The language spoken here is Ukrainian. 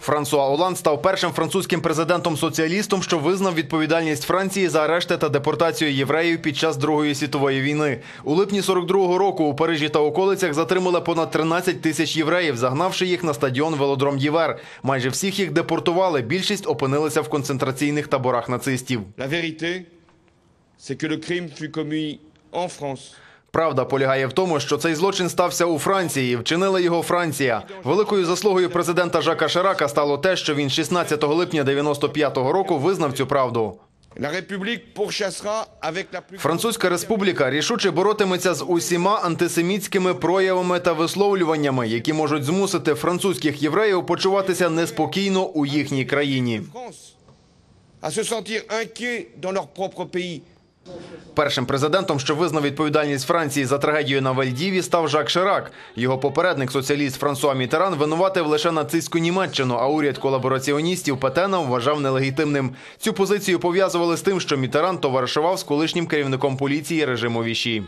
Франсуа Оланд став першим французьким президентом-соціалістом, що визнав відповідальність Франції за арешти та депортацію євреїв під час Другої світової війни. У липні 42-го року у Парижі та околицях затримали понад 13 тисяч євреїв, загнавши їх на стадіон Велодром Євер. Майже всіх їх депортували. Більшість опинилися в концентраційних таборах нацистів. La vérité, c'est que le crime fut commis en France. Правда полягає в тому, що цей злочин стався у Франції. Вчинила його Франція. Великою заслугою президента Жака Ширака стало те, що він 16 липня 95-го року визнав цю правду. Французька республіка рішуче боротиметься з усіма антисемітськими проявами та висловлюваннями, які можуть змусити французьких євреїв почуватися неспокійно у їхній країні. Першим президентом, що визнав відповідальність Франції за трагедію на Вальдіві, став Жак Ширак. Його попередник, соціаліст Франсуа Мітеран, винуватив лише нацистську Німеччину, а уряд колабораціоністів Петена вважав нелегітимним. Цю позицію пов'язували з тим, що Мітеран товаришував з колишнім керівником поліції режиму Віші.